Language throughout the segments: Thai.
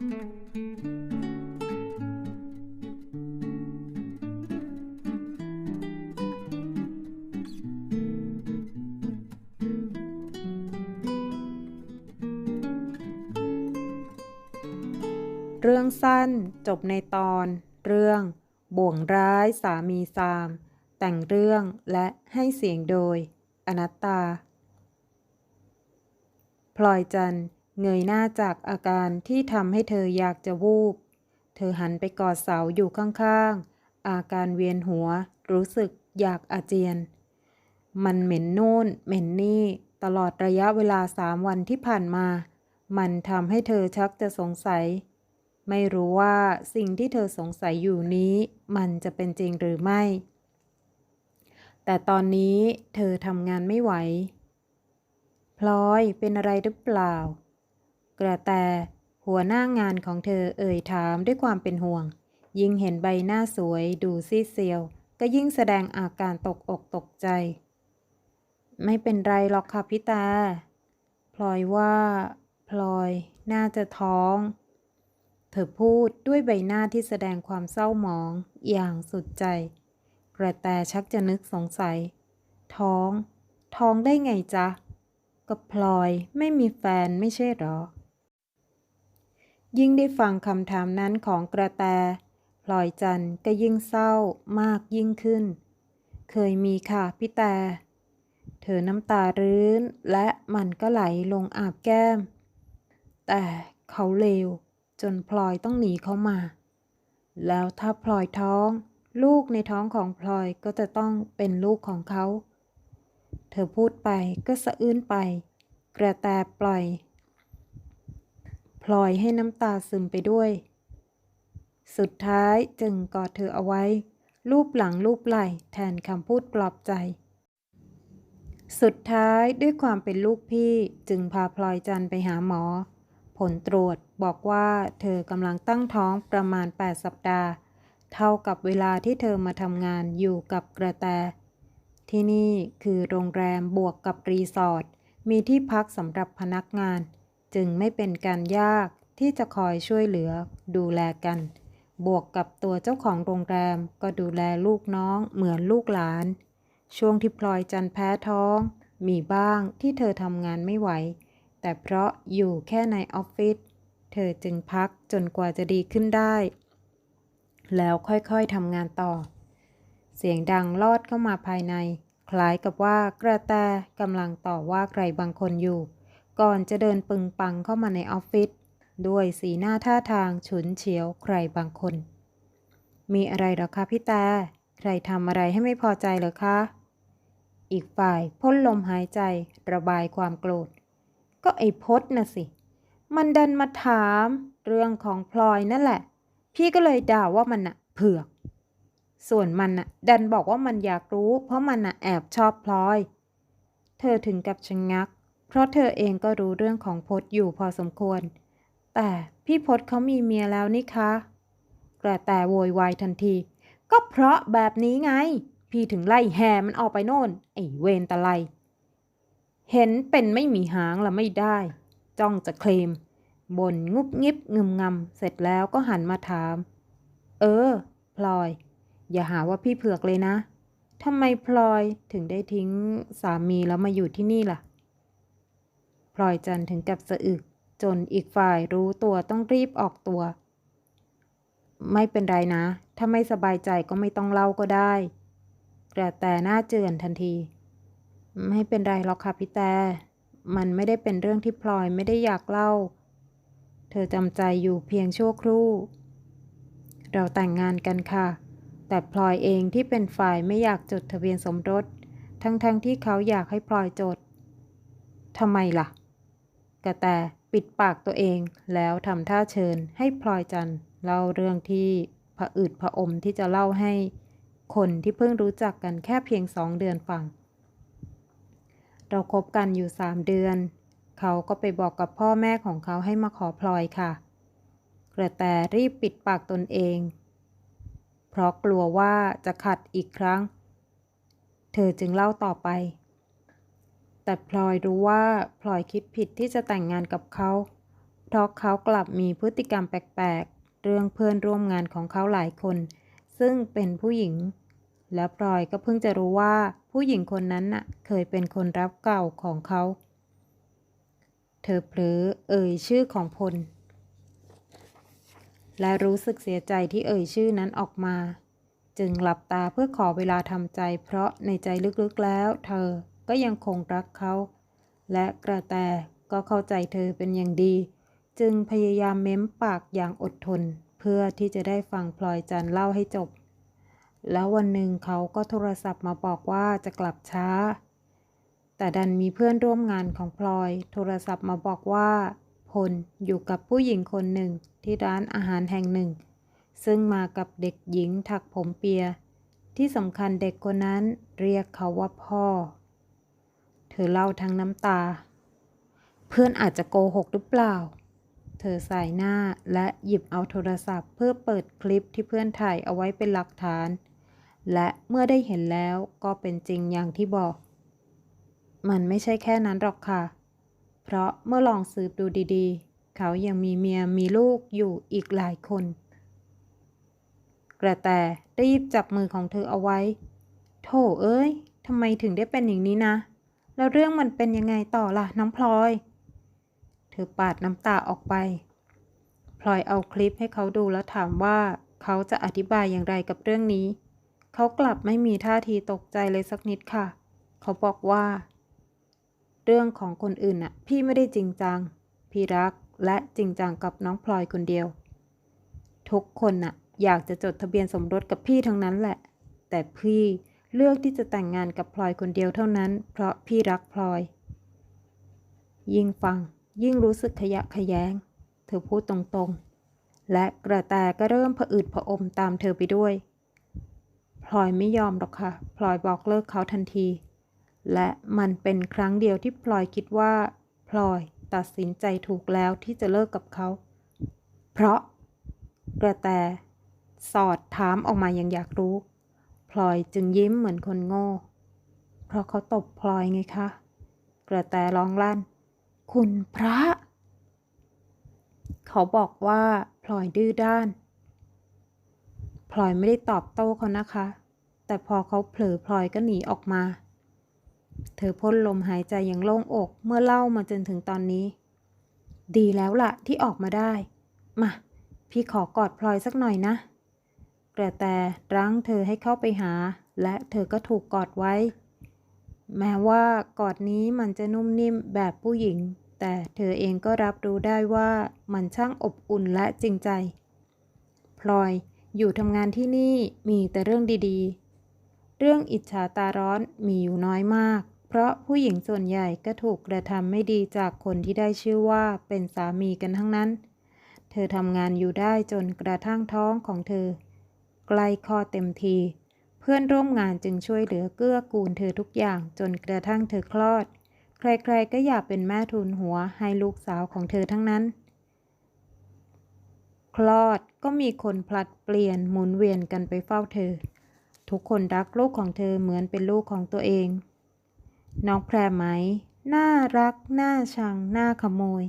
เรื่องสั้นจบในตอน เรื่อง บ่วงร้ายสามีซาม แต่งเรื่องและให้เสียงโดย อนัตตา พลอยจันทร์ เงยหน้าจากอาการที่ทำให้เธออยากจะวูบ เธอหันไปกอดเสาอยู่ข้างๆ อาการเวียนหัวรู้สึกอยากอาเจียน มันเหม็นนู่นเหม็นนี่ตลอดระยะเวลาสามวันที่ผ่านมา มันทำให้เธอชักจะสงสัย ไม่รู้ว่าสิ่งที่เธอสงสัยอยู่นี้ มันจะเป็นจริงหรือไม่ แต่ตอนนี้เธอทำงานไม่ไหว พลอยเป็นอะไรหรือเปล่า กระแต หัวหน้างานของเธอเอ่ยถามด้วยความเป็นห่วง ยิ่งเห็นใบหน้าสวยดูซีเซียว ก็ยิ่งแสดงอาการตกอกตกใจ ไม่เป็นไรหรอกค่ะพี่ตาพลอยว่า พลอย น่าจะท้อง เธอพูดด้วยใบหน้าที่แสดงความเศร้าหมองอย่างสุดใจ กระแตชักจะนึกสงสัย ท้อง ท้องได้ไงจ๊ะ ก็พลอยไม่มีแฟนไม่ใช่หรอ ยิ่งได้ฟังคำถามนั้นของกระแตพลอยจันก็ยิ่งเศร้ามากยิ่งขึ้น เคยมีค่ะพี่แต่ เธอน้ำตารื้นและมันก็ไหลลงอาบแก้ม แต่เขาเลวจนพลอยต้องหนีเขามา แล้วถ้าพลอยท้อง ลูกในท้องของพลอยก็จะต้องเป็นลูกของเขา เธอพูดไปก็สะอื้นไป กระแตปล่อย พลอยให้น้ำตาซึมไปด้วย สุดท้ายจึงกอดเธอเอาไว้รูปหลังรูปไหล่แทนคำพูดปลอบใจ สุดท้ายด้วยความเป็นลูกพี่จึงพาพลอยจันทร์ไปหาหมอ ผลตรวจบอกว่าเธอกำลังตั้งท้องประมาณ 8 สัปดาห์ เท่ากับเวลาที่เธอมาทำงานอยู่กับกระแต ที่นี่คือโรงแรมบวกกับรีสอร์ทมีที่พักสำหรับพนักงาน จึงไม่เป็นการยากที่จะคอยช่วยเหลือดูแลกัน บวกกับตัวเจ้าของโรงแรมก็ดูแลลูกน้องเหมือนลูกหลาน ช่วงที่พลอยจันแพ้ท้อง มีบ้างที่เธอทำงานไม่ไหว แต่เพราะอยู่แค่ในออฟฟิศเธอจึงพักจนกว่าจะดีขึ้นได้ แล้วค่อยๆทำงานต่อ เสียงดังลอดเข้ามาภายใน คล้ายกับว่ากระแตกำลังต่อว่าใครบางคนอยู่ ก่อนจะเดินปึงปังเข้ามาในออฟฟิศด้วยสีหน้าท่าทางฉุนเฉียวใครบางคน มีอะไรหรอคะพี่แต่ใครทำอะไรให้ไม่พอใจเหรอคะ อีกฝ่ายพ่นลมหายใจระบายความโกรธ ก็ไอ้พดน่ะสิ มันดันมาถามเรื่องของพลอยนั่นแหละ พี่ก็เลยด่าว่ามันน่ะเผือก ส่วนมันน่ะดันบอกว่ามันอยากรู้ เพราะมันน่ะแอบชอบพลอย เธอถึงกับชะงงัก เพราะเธอเองก็รู้เรื่องของพดอยู่พอสมควร แต่พี่พดเขามีเมียแล้วนี่คะ กระแต่โวยวายทันที ก็เพราะแบบนี้ไง พี่ถึงไล่แห่มันออกไปโน่น ไอ้เวนตะไล เห็นเป็นไม่มีหางละไม่ได้ จ้องจะเคลมบ่นงุบงิบงึมงำเสร็จแล้วก็หันมาถาม เออ พลอย อย่าหาว่าพี่เผือกเลยนะทำไมพลอยถึงได้ทิ้งสามีแล้วมาอยู่ที่นี่ล่ะ ลอยจันถึงกับสะอึก จนอีกฝ่ายรู้ตัวต้องรีบออกตัว ไม่เป็นไรนะ ถ้าไม่สบายใจก็ไม่ต้องเล่าก็ได้ กระแตหน้าเจือนทันที ไม่เป็นไรหรอกค่ะพี่แต่มันไม่ได้เป็นเรื่องที่พลอยไม่ได้อยากเล่า เธอจำใจอยู่เพียงชั่วครู่ เราแต่งงานกันค่ะ แต่พลอยเองที่เป็นฝ่ายไม่อยากจดทะเบียนสมรส ทั้งๆทที่เขาอยากให้พลอยจด ทำไมล่ะ กระแตปิดปากตัวเองแล้วทำท่าเชิญให้พลอยจันทร์เล่าเรื่องที่ผะอืดผะอมที่จะเล่าให้คนที่เพิ่งรู้จักกันแค่เพียงสองเดือนฟัง เราคบกันอยู่สามเดือน เขาก็ไปบอกกับพ่อแม่ของเขาให้มาขอพลอยค่ะ กระแตรีบปิดปากตนเอง เพราะกลัวว่าจะขัดอีกครั้ง เธอจึงเล่าต่อไป แต่พลอยรู้ว่าพลอยคิดผิดที่จะแต่งงานกับเขาเพราะเขากลับมีพฤติกรรมแปลกๆ เรื่องเพื่อนร่วมงานของเขาหลายคน ซึ่งเป็นผู้หญิง และพลอยก็เพิ่งจะรู้ว่าผู้หญิงคนนั้นน่ะเคยเป็นคนรับเก่าของเขา เธอเผลอเอ่ยชื่อของพล และรู้สึกเสียใจที่เอ่ยชื่อนั้นออกมา จึงหลับตาเพื่อขอเวลาทำใจ เพราะในใจลึกๆแล้ว เธอ ก็ยังคงรักเขา และกระแตก็เข้าใจเธอเป็นอย่างดี จึงพยายามเม้มปากอย่างอดทน เพื่อที่จะได้ฟังพลอยจันเล่าให้จบ แล้ววันหนึ่งเขาก็โทรศัพท์มาบอกว่าจะกลับช้า แต่ดันมีเพื่อนร่วมงานของพลอย โทรศัพท์มาบอกว่า พลอยู่กับผู้หญิงคนหนึ่งที่ร้านอาหารแห่งหนึ่ง ซึ่งมากับเด็กหญิงถักผมเปียที่สำคัญเด็กคนนั้นเรียกเขาว่าพ่อ อเล่าทั้งน้ำตา เพื่อนอาจจะโกหกหรือเปล่า เธอสายหน้าและหยิบเอาโทรศัพท์ เพื่อเปิดคลิปที่เพื่อนถ่ายเอาไว้เป็นหลักฐาน และเมื่อได้เห็นแล้วก็เป็นจริงอย่างที่บอก มันไม่ใช่แค่นั้นหรอกค่ะ เพราะเมื่อลองสืบดูดีๆ เขายังมีเมียมีลูกอยู่อีกหลายคน กระแตรีบจับมือของเธอเอาไว้ โถเอ้ยทำไมถึงได้เป็นอย่างนี้นะ แล้วเรื่องมันเป็นยังไงต่อล่ะน้องพลอย เธอปาดน้ำตาออกไป พลอยเอาคลิปให้เขาดูแล้วถามว่าเขาจะอธิบายอย่างไรกับเรื่องนี้ เขากลับไม่มีท่าทีตกใจเลยสักนิดค่ะ เขาบอกว่า เรื่องของคนอื่นน่ะ พี่ไม่ได้จริงจัง พี่รักและจริงจังกับน้องพลอยคนเดียว ทุกคนน่ะ อยากจะจดทะเบียนสมรสกับพี่ทั้งนั้นแหละ แต่พี่ เลือกที่จะแต่งงานกับพลอยคนเดียวเท่านั้น เพราะพี่รักพลอย ยิ่งฟัง ยิ่งรู้สึกขยะขยง เธอพูดตรงๆ และกระแตก็เริ่มผะอืดผะอมตามเธอไปด้วย พลอยไม่ยอมหรอกค่ะพลอยบอกเลิกเขาทันที และมันเป็นครั้งเดียวที่พลอยคิดว่า พลอยตัดสินใจถูกแล้วที่จะเลิกกับเขา เพราะกระแตสอดถามออกมาอย่างอยากรู้ พลอยจึงยิ้มเหมือนคนโง่ เพราะเขาตบพลอยไงคะ กระแตร้องลั่น คุณพระ เขาบอกว่าพลอยดื้อด้าน พลอยไม่ได้ตอบโต้เขานะคะ แต่พอเขาเผลอพลอยก็หนีออกมา เธอพ่นลมหายใจอย่างโล่งอกเมื่อเล่ามาจนถึงตอนนี้ ดีแล้วล่ะที่ออกมาได้ มา พี่ขอกอดพลอยสักหน่อยนะ กระแตรั้งเธอให้เข้าไปหา และเธอก็ถูกกอดไว้ แม้ว่ากอดนี้มันจะนุ่มนิ่มแบบผู้หญิง แต่เธอเองก็รับรู้ได้ว่ามันช่างอบอุ่นและจริงใจ พลอยอยู่ทำงานที่นี่มีแต่เรื่องดีๆ เรื่องอิจฉาตาร้อนมีอยู่น้อยมาก เพราะผู้หญิงส่วนใหญ่ก็ถูกกระทำไม่ดีจากคนที่ได้ชื่อว่าเป็นสามีกันทั้งนั้น เธอทำงานอยู่ได้จนกระทั่งท้องของเธอ ใกล้คอเต็มที เพื่อนร่วมงานจึงช่วยเหลือเกื้อกูลเธอทุกอย่างจนกระทั่งเธอคลอด ใครๆก็อยากเป็นแม่ทุนหัวให้ลูกสาวของเธอทั้งนั้น คลอดก็มีคนผลัดเปลี่ยนหมุนเวียนกันไปเฝ้าเธอ ทุกคนรักลูกของเธอเหมือนเป็นลูกของตัวเอง น้องแพรไหม น่ารัก น่าชัง น่าขโมย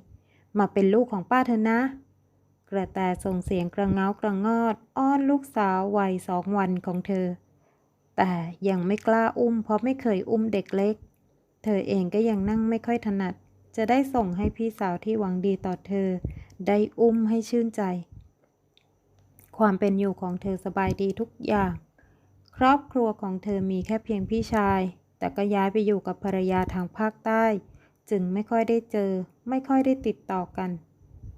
มาเป็นลูกของป้าเธอนะ กระแตส่งเสียงกระเงากระงอด อ้อนลูกสาววัยสองวันของเธอ แต่ยังไม่กล้าอุ้มเพราะไม่เคยอุ้มเด็กเล็ก เธอเองก็ยังนั่งไม่ค่อยถนัด จะได้ส่งให้พี่สาวที่หวังดีต่อเธอ ได้อุ้มให้ชื่นใจ ความเป็นอยู่ของเธอสบายดีทุกอย่าง ครอบครัวของเธอมีแค่เพียงพี่ชาย แต่ก็ย้ายไปอยู่กับภรรยาทางภาคใต้ จึงไม่ค่อยได้เจอ ไม่ค่อยได้ติดต่อกัน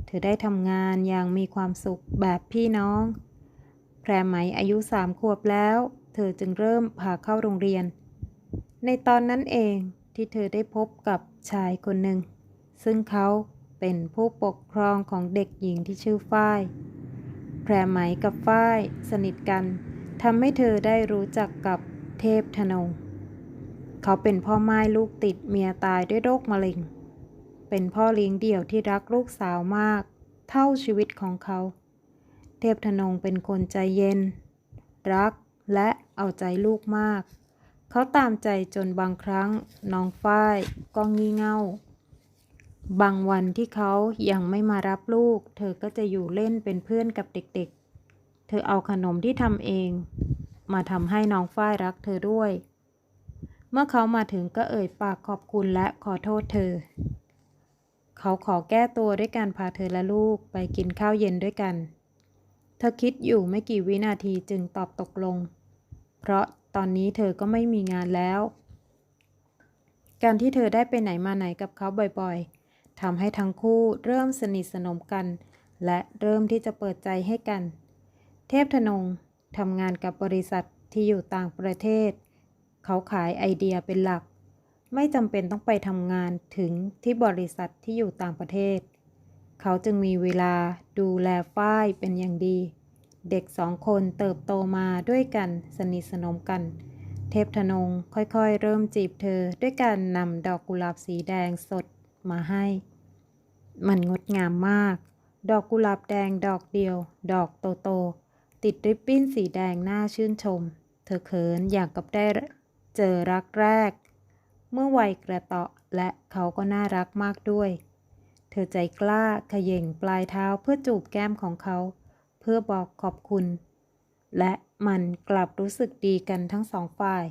เธอได้ทำงานอย่างมีความสุขแบบพี่น้อง แพรไหมอายุสามขวบแล้ว เธอจึงเริ่มพาเข้าโรงเรียน ในตอนนั้นเองที่เธอได้พบกับชายคนหนึ่ง ซึ่งเขาเป็นผู้ปกครองของเด็กหญิงที่ชื่อฝ้าย แพรไหมกับฝ้ายสนิทกันทำให้เธอได้รู้จักกับเทพธนง เขาเป็นพ่อไม้ลูกติดเมียตายด้วยโรคมะเร็ง เป็นพ่อเลี้ยงเดี่ยวที่รักลูกสาวมาก เท่าชีวิตของเขา เทพธนงเป็นคนใจเย็น รักและเอาใจลูกมาก เขาตามใจจนบางครั้งน้องฝ้ายก็งี่เง่า บางวันที่เขายังไม่มารับลูก เธอก็จะอยู่เล่นเป็นเพื่อนกับเด็กๆ เธอเอาขนมที่ทำเอง มาทำให้น้องฝ้ายรักเธอด้วย เมื่อเขามาถึงก็เอ่ยปากขอบคุณและขอโทษเธอ เขาขอแก้ตัวด้วยการพาเธอและลูกไปกินข้าวเย็นด้วยกัน เธอคิดอยู่ไม่กี่วินาทีจึงตอบตกลง เพราะตอนนี้เธอก็ไม่มีงานแล้ว การที่เธอได้ไปไหนมาไหนกับเขาบ่อยๆทำให้ทั้งคู่เริ่มสนิทสนมกัน และเริ่มที่จะเปิดใจให้กัน เทพธนงทำงานกับบริษัทที่อยู่ต่างประเทศ เขาขายไอเดียเป็นหลัก ไม่จำเป็นต้องไปทำงานถึงที่บริษัทที่อยู่ต่างประเทศ เขาจึงมีเวลาดูแลฝ้ายเป็นอย่างดี เด็กสองคนเติบโตมาด้วยกันสนิทสนมกัน เทพธนงค่อยๆ เริ่มจีบเธอด้วยการนำดอกกุหลาบสีแดงสดมาให้ มันงดงามมาก ดอกกุหลาบแดงดอกเดียว ดอกโตๆติดริบบิ้นสีแดงน่าชื่นชม เธอเขินอย่างกับได้เจอรักแรก เมื่อวัยกระเตาะและเขาก็น่ารักมากด้วย เธอใจกล้าขย่งปลายเท้าเพื่อจูบแก้มของเขา เพื่อบอกขอบคุณ และมันกลับรู้สึกดีกันทั้งสองฝ่าย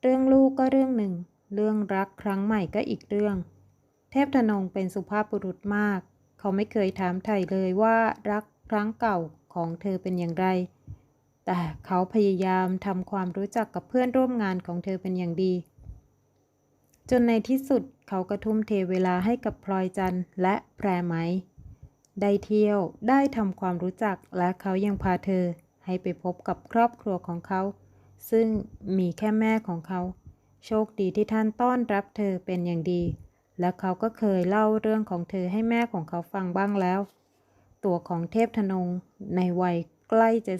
เรื่องลูกก็เรื่องหนึ่ง เรื่องรักครั้งใหม่ก็อีกเรื่อง เทพธนงเป็นสุภาพบุรุษมาก เขาไม่เคยถามไถ่เลยว่ารักครั้งเก่าของเธอเป็นอย่างไร แต่เขาพยายามทำความรู้จักกับเพื่อนร่วมงานของเธอเป็นอย่างดี จนในที่สุดเขาก็ทุ่มเทเวลาให้กับพลอยจันทร์และแพรไหม ได้เที่ยวได้ทำความรู้จักและเขายังพาเธอให้ไปพบกับครอบครัวของเขา ซึ่งมีแค่แม่ของเขา โชคดีที่ท่านต้อนรับเธอเป็นอย่างดี และเขาก็เคยเล่าเรื่องของเธอให้แม่ของเขาฟังบ้างแล้ว ตัวของเทพธนงในวัยใกล้จะ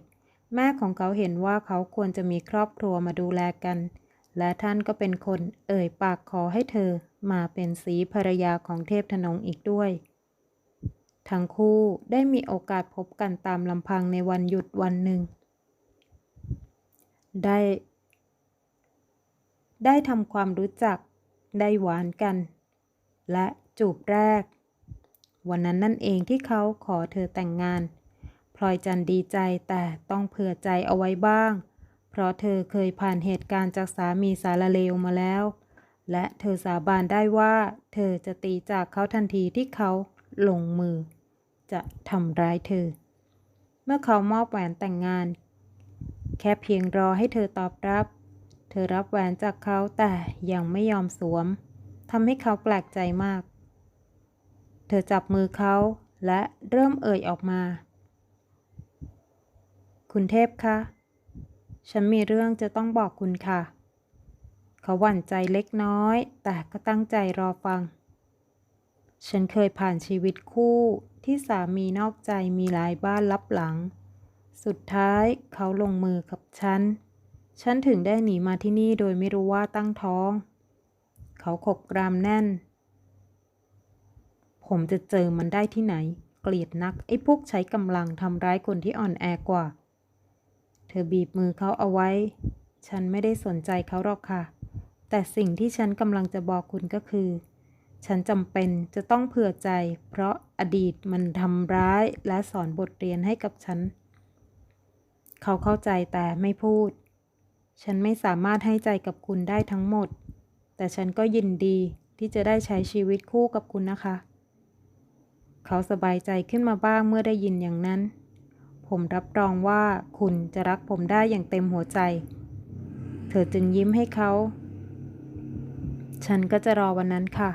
40 แม่ของเขาเห็นว่าเขาควรจะมีครอบครัวมาดูแลกัน และท่านก็เป็นคนเอ่ยปากขอให้เธอมาเป็นสีภรรยาของเทพธนงอีกด้วย ทั้งคู่ได้มีโอกาสพบกันตามลำพังในวันหยุดวันหนึ่ง ได้ ได้ทำความรู้จักได้หวานกัน และจูบแรก วันนั้นนั่นเองที่เขาขอเธอแต่งงานพลอยจันดีใจแต่ต้องเผื่อใจเอาไว้บ้าง ราะเธอเคยผ่านเหตุการณ์จากสามีสารเลวมาแล้ว และเธอสาบานได้ว่า เธอจะตีจากเขาทันทีที่เขาลงมือ จะทำร้ายเธอ เมื่อเขามอบแหวนแต่งงาน แค่เพียงรอให้เธอตอบรับ เธอรับแหวนจากเขาแต่ยังไม่ยอมสวมทำให้เขาแปลกใจมาก เธอจับมือเขาและเริ่มเอ่ยออกมา คุณเทพคะ ฉันมีเรื่องจะต้องบอกคุณค่ะ เขาหวั่นใจเล็กน้อย แต่ก็ตั้งใจรอฟัง ฉันเคยผ่านชีวิตคู่ที่สามีนอกใจมีหลายบ้านลับหลัง สุดท้ายเขาลงมือกับฉัน ฉันถึงได้หนีมาที่นี่โดยไม่รู้ว่าตั้งท้อง เขาขบกรามแน่น ผมจะเจอมันได้ที่ไหน เกลียดนักไอ้พวกใช้กำลังทำร้ายคนที่อ่อนแอกว่า เธอบีบมือเขาเอาไว้ ฉันไม่ได้สนใจเขาหรอกค่ะ แต่สิ่งที่ฉันกำลังจะบอกคุณก็คือ ฉันจำเป็นจะต้องเผื่อใจ เพราะอดีตมันทำร้ายและสอนบทเรียนให้กับฉัน เขาเข้าใจแต่ไม่พูด ฉันไม่สามารถให้ใจกับคุณได้ทั้งหมด แต่ฉันก็ยินดีที่จะได้ใช้ชีวิตคู่กับคุณนะคะ เขาสบายใจขึ้นมาบ้างเมื่อได้ยินอย่างนั้น ผมรับรองว่าคุณจะรักผมได้อย่างเต็มหัวใจ เธอจึงยิ้มให้เขา ฉันก็จะรอวันนั้นค่ะ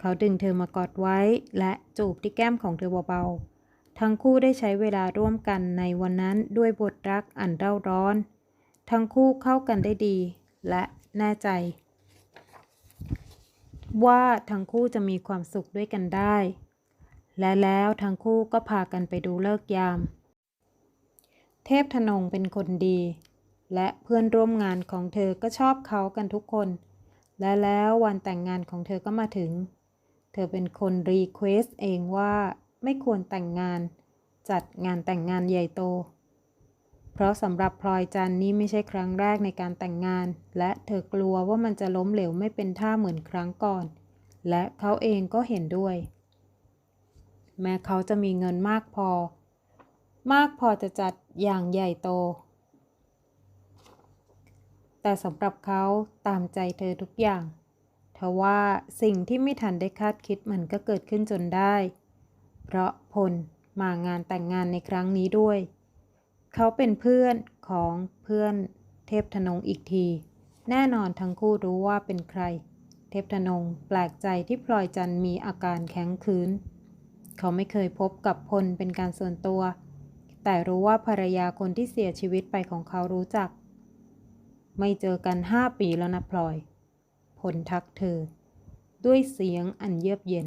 เขาดึงเธอมากอดไว้และจูบที่แก้มของเธอเบาๆ ทั้งคู่ได้ใช้เวลาร่วมกันในวันนั้นด้วยบทรักอันเร่าร้อน ทั้งคู่เข้ากันได้ดี และแน่ใจ ว่าทั้งคู่จะมีความสุขด้วยกันได้และแล้วทั้งคู่ก็พากันไปดูเลิกยาม ทพธนงเป็นคนดี และเพื่อนร่วมงานของเธอก็ชอบเขากันทุกคน และแล้ววันแต่งงานของเธอก็มาถึง เธอเป็นคนรีเควสเองว่าไม่ควรแต่งงาน จัดงานแต่งงานใหญ่โต เพราะสำหรับพลอยจันนี่ไม่ใช่ครั้งแรกในการแต่งงาน และเธอกลัวว่ามันจะล้มเหลวไม่เป็นท่าเหมือนครั้งก่อน และเขาเองก็เห็นด้วย แม้เขาจะมีเงินมากพอ มากพอจะจัด อย่างใหญ่โต แต่สำหรับเขาตามใจเธอทุกอย่างทว่าสิ่งที่ไม่ทันได้คาดคิดมันก็เกิดขึ้นจนได้ เพราะพลมางานแต่งงานในครั้งนี้ด้วย เขาเป็นเพื่อนของเพื่อนเทพธนงอีกที แน่นอนทั้งคู่รู้ว่าเป็นใคร เทพธนงแปลกใจที่พลอยจันมีอาการแข็งคืน เขาไม่เคยพบกับพลเป็นการส่วนตัว แต่รู้ว่าภรรยาคนที่เสียชีวิตไปของเขารู้จัก ไม่เจอกันห้าปีแล้วนะพลอย พลทักเธอ ด้วยเสียงอันเยือกเย็น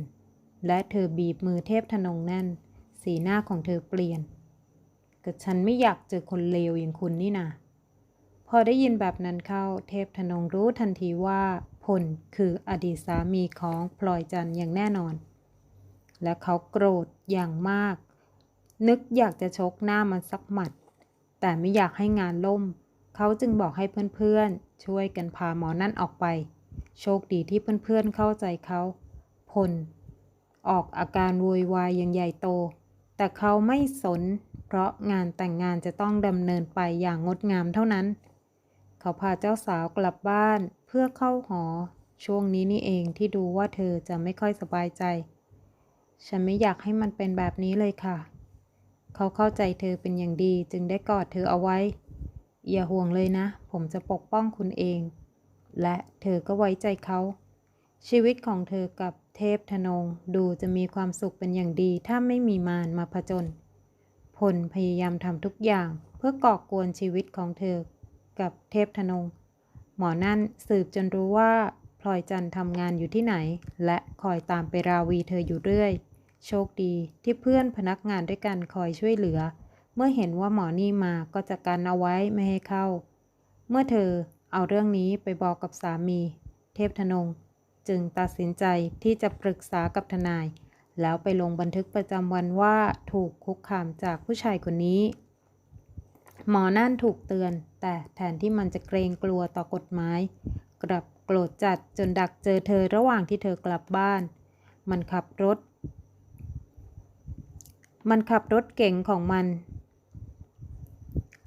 และเธอบีบมือเทพธนงแน่น สีหน้าของเธอเปลี่ยนก็ฉันไม่อยากเจอคนเลวอย่างคุณนี่นาพอได้ยินแบบนั้นเข้าเทพธนงรู้ทันทีว่าพลคืออดีตสามีของพลอยจันอย่างแน่นอน และเขาโกรธอย่างมาก นึกอยากจะชกหน้ามันสักหมัด แต่ไม่อยากให้งานล่ม เขาจึงบอกให้เพื่อนๆ ช่วยกันพาหมอนั่นออกไป โชคดีที่เพื่อนๆเข้าใจเขา พล ออกอาการโวยวายอย่างใหญ่โต แต่เขาไม่สน เพราะงานแต่งงานจะต้องดำเนินไปอย่างงดงามเท่านั้น เขาพาเจ้าสาวกลับบ้านเพื่อเข้าหอ ช่วงนี้นี่เองที่ดูว่าเธอจะไม่ค่อยสบายใจ ฉันไม่อยากให้มันเป็นแบบนี้เลยค่ะ เขาเข้าใจเธอเป็นอย่างดีจึงได้กอดเธอเอาไว้ อย่าห่วงเลยนะ ผมจะปกป้องคุณเอง และเธอก็ไว้ใจเขา ชีวิตของเธอกับเทพธนงดูจะมีความสุขเป็นอย่างดีถ้าไม่มีมารมาผจญพลพยายามทำทุกอย่างเพื่อก่อกวนชีวิตของเธอกับเทพธนง หมอนั่นสืบจนรู้ว่าพลอยจันทร์ทำงานอยู่ที่ไหน และคอยตามไปราวีเธออยู่เรื่อย โชคดีที่เพื่อนพนักงานด้วยกันคอยช่วยเหลือ เมื่อเห็นว่าหมอนี่มาก็จะกันเอาไว้ไม่ให้เข้า เมื่อเธอเอาเรื่องนี้ไปบอกกับสามี เทพธนง จึงตัดสินใจที่จะปรึกษากับทนาย แล้วไปลงบันทึกประจำวันว่าถูกคุกคามจากผู้ชายคนนี้ หมอนั่นถูกเตือน แต่แทนที่มันจะเกรงกลัวต่อกฎหมาย กลับโกรธจัดจนดักเจอเธอระหว่างที่เธอกลับบ้าน มันขับรถ มันขับรถเก๋งของมัน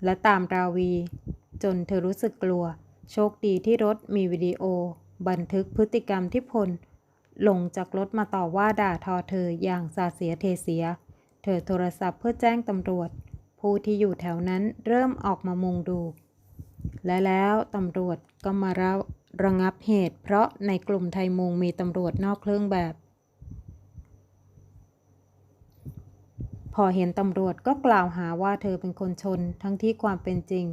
และตามราวี จนเธอรู้สึกกลัว โชคดีที่รถมีวิดีโอ บันทึกพฤติกรรมที่พล ลงจากรถมาต่อว่าด่าทอเธออย่างสาเสียเทเสีย เธอโทรศัพท์เพื่อแจ้งตำรวจ ผู้ที่อยู่แถวนั้นเริ่มออกมามุงดู และแล้วตำรวจก็มาระระงับเหตุ เพราะในกลุ่มไทยมุงมีตำรวจนอกเครื่องแบบ พอเห็นตำรวจก็กล่าวหาว่าเธอเป็นคนชน ทั้งที่ความเป็นจริง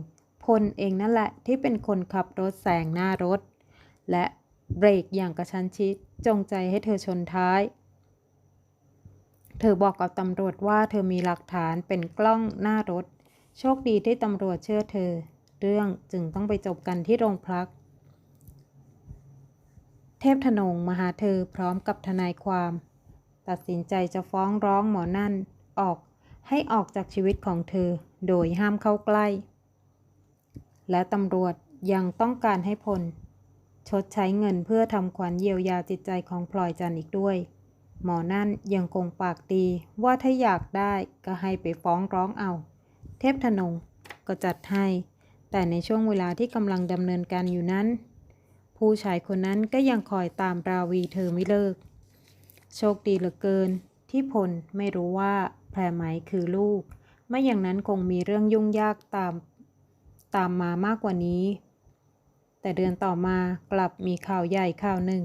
พลเองนั่นแหละที่เป็นคนขับรถแซงหน้ารถ และเบรกอย่างกระชั้นชิดจงใจให้เธอชนท้าย เธอบอกกับตำรวจว่าเธอมีหลักฐานเป็นกล้องหน้ารถ โชคดีที่ตำรวจเชื่อเธอ เรื่องจึงต้องไปจบกันที่โรงพัก เทพธนงมาหาเธอพร้อมกับทนายความ ตัดสินใจจะฟ้องร้องหมอนั่น ออกให้ออกจากชีวิตของเธอโดยห้ามเข้าใกล้ และตำรวจยังต้องการให้พล ชดใช้เงินเพื่อทำขวัญเยียวยาจิตใจของพลอยจันทร์อีกด้วย หมอนั่นยังคงปากดีว่าถ้าอยากได้ก็ให้ไปฟ้องร้องเอา เทพธนงก็จัดให้ แต่ในช่วงเวลาที่กำลังดำเนินการอยู่นั้น ผู้ชายคนนั้นก็ยังคอยตามราวีเธอไม่เลิก โชคดีเหลือเกินที่พลไม่รู้ว่า แพรไหมคือลูก ไม่อย่างนั้นคงมีเรื่องยุ่งยากตามตามมามากกว่านี้ แต่เดือนต่อมากลับมีข่าวใหญ่ข่าวหนึ่ง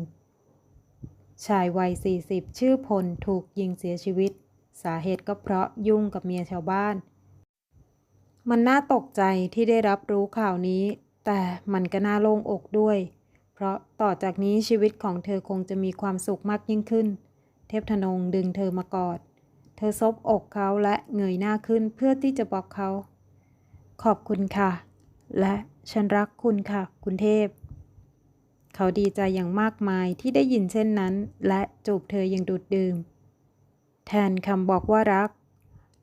ชายวัย 40 ชื่อพลถูกยิงเสียชีวิต สาเหตุก็เพราะยุ่งกับเมียชาวบ้าน มันน่าตกใจที่ได้รับรู้ข่าวนี้ แต่มันก็น่าโล่งอกด้วย เพราะต่อจากนี้ชีวิตของเธอคงจะมีความสุขมากยิ่งขึ้น เทพธนงดึงเธอมากอด เธอซบอกเขาและเงยหน้าขึ้นเพื่อที่จะบอกเขา ขอบคุณค่ะ และฉันรักคุณค่ะ คุณเทพ เขาดีใจอย่างมากมายที่ได้ยินเช่นนั้น และจูบเธออย่างดูดดื่ม แทนคำบอกว่ารัก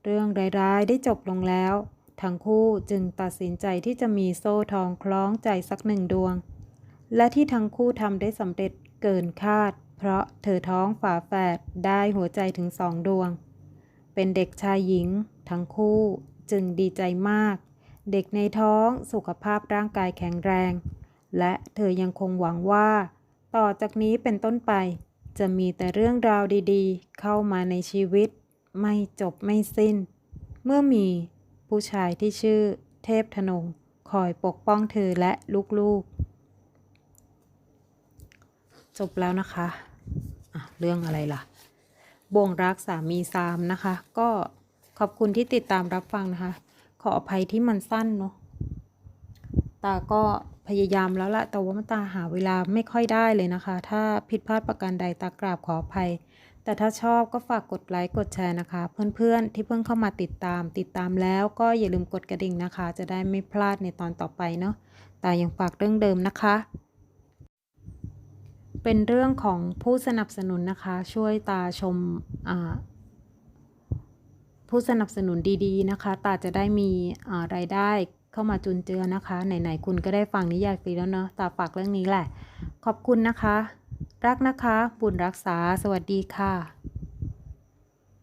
เรื่องร้ายๆได้จบลงแล้ว ทั้งคู่จึงตัดสินใจที่จะมีโซ่ทองคล้องใจสักหนึ่งดวง และที่ทั้งคู่ทำได้สำเร็จเกินคาด เพราะเธอท้องฝาแฝดได้หัวใจถึงสองดวง เป็นเด็กชายหญิง ทั้งคู่จึงดีใจมาก เด็กในท้องสุขภาพร่างกายแข็งแรง และเธอยังคงหวังว่า ต่อจากนี้เป็นต้นไป จะมีแต่เรื่องราวดีๆ เข้ามาในชีวิต ไม่จบไม่สิ้น เมื่อมีผู้ชายที่ชื่อเทพธนงคอยปกป้องเธอและลูกๆ จบแล้วนะคะะเรื่องอะไรล่ะ บ่งรักสามีซามนะคะ ก็ขอบคุณที่ติดตามรับฟังนะคะ ขออภัยที่มันสั้นเนาะตาก็พยายามแล้วละแต่ว่ามันตาหาเวลาไม่ค่อยได้เลยนะคะ ถ้าผิดพลาดประการใดตากราบขออภัย แต่ถ้าชอบก็ฝากกดไลค์กดแชร์นะคะ เพื่อนๆ ที่เพิ่งเข้ามาติดตาม ติดตามแล้วก็อย่าลืมกดกระดิ่งนะคะ จะได้ไม่พลาดในตอนต่อไปเนาะตายังฝากเรื่องเดิมนะคะ เป็นเรื่องของผู้สนับสนุนนะคะ ช่วยตาชมผู้สนับสนุนดีๆนะคะ ตาจะได้มีรายได้เข้ามาจุนเจือนะคะ ไหนๆคุณก็ได้ฟังนิยายฟรีแล้วเนาะตาฝากเรื่องนี้แหละ ขอบคุณนะคะ รักนะคะ บุญรักษา สวัสดีค่ะ